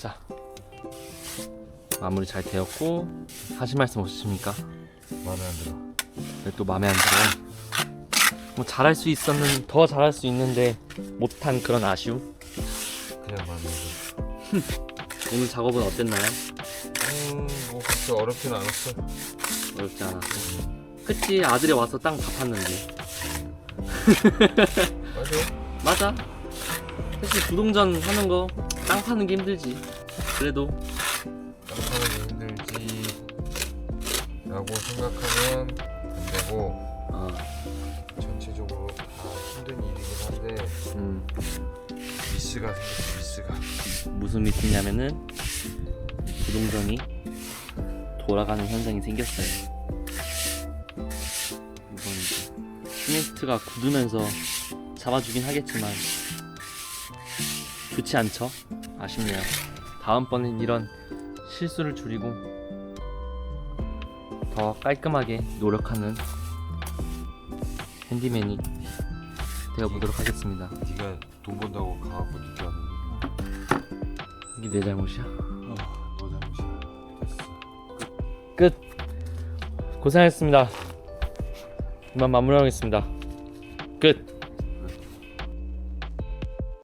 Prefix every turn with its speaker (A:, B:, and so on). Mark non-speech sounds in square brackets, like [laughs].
A: 자 마무리 잘 되었고 하실 말씀 없으십니까?
B: 마음에 안 들어.
A: 왜 또 마음에 안 들어요? 뭐 잘할 수 있었는 더 잘할 수 있는데 못한 그런 아쉬움.
B: 그냥 마음에 안 들어. [laughs]
A: 오늘 작업은 어땠나요?
B: 음, 뭐 그렇게 어렵진 않았어.
A: 어렵지 않았어. 그치 아들이 와서 땅 다 팠는데. [laughs]
B: 맞아.
A: 맞아. 사실 부동전 하는 거 땅 파는 게 힘들지. 그래도
B: 땅 파는 게 힘들지. 라고 생각하면 안 되고,
A: 어,
B: 전체적으로 다 힘든 일이긴 한데,
A: 음,
B: 미스가 생겼어, 미스가.
A: 무슨 미스냐면은 부동전이 돌아가는 현상이 생겼어요. 이건 시멘트가 굳으면서 잡아주긴 하겠지만 좋지 않죠? 아쉽네요. 다음번엔 이런 실수를 줄이고 더 깔끔하게 노력하는 핸디맨이 되어보도록 하겠습니다.
B: 네가 돈 번다고 가갖고 늦게 거.
A: 이게 내 잘못이야?
B: 어, 너 잘못이야. 됐어.
A: 끝. 고생하셨습니다. 이만 마무리하겠습니다. 끝.